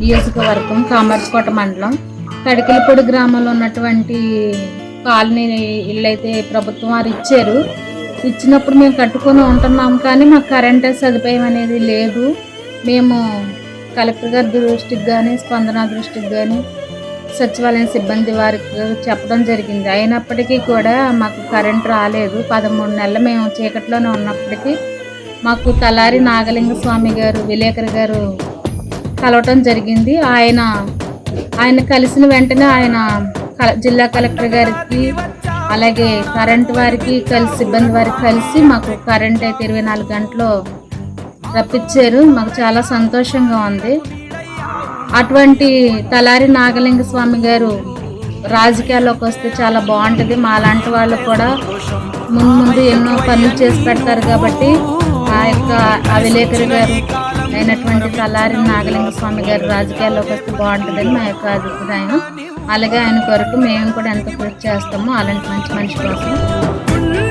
నియోజకవర్గం కామర్స్కోట మండలం కడికిలపొడి గ్రామంలో ఉన్నటువంటి కాలనీ ఇల్లు అయితే ప్రభుత్వం వారు ఇచ్చారు. ఇచ్చినప్పుడు మేము కట్టుకొని ఉంటున్నాం కానీ మాకు కరెంట్ సదుపాయం అనేది లేదు. మేము కలెక్టర్ గారి దృష్టికి కానీ స్పందన దృష్టికి కానీ సచివాలయం సిబ్బంది వారికి చెప్పడం జరిగింది. అయినప్పటికీ కూడా మాకు కరెంట్ రాలేదు. పదమూడు నెలలు మేము చీకట్లోనే ఉన్నప్పటికీ మాకు తలారి నాగలింగ స్వామి గారు విలేకరు గారు కలవటం జరిగింది. ఆయన ఆయన కలిసిన వెంటనే ఆయన కల- జిల్లా కలెక్టర్ గారికి అలాగే కరెంట్ వారికి కలిసి సిబ్బంది వారికి కలిసి మాకు కరెంట్ అయితే ఇరవై నాలుగు గంటలు రప్పించారు. మాకు చాలా సంతోషంగా ఉంది. అటువంటి తలారి నాగలింగ స్వామి గారు రాజకీయాల్లోకి వస్తే చాలా బాగుంటుంది. మా లాంటి వాళ్ళు కూడా ముందు ముందు ఎన్నో పనులు చేసి పెడతారు కాబట్టి విలేకరి గారు అయినటువంటి తలారి నాగలింగ స్వామి గారు రాజకీయాల్లోకి వస్తే బాగుంటుందని మా యొక్క అభిప్రాయం. అలాగే ఆయన కొరకు మేము కూడా ఎంత కృషి చేస్తాము అలాంటి మంచి మనిషి కోసం. గుండె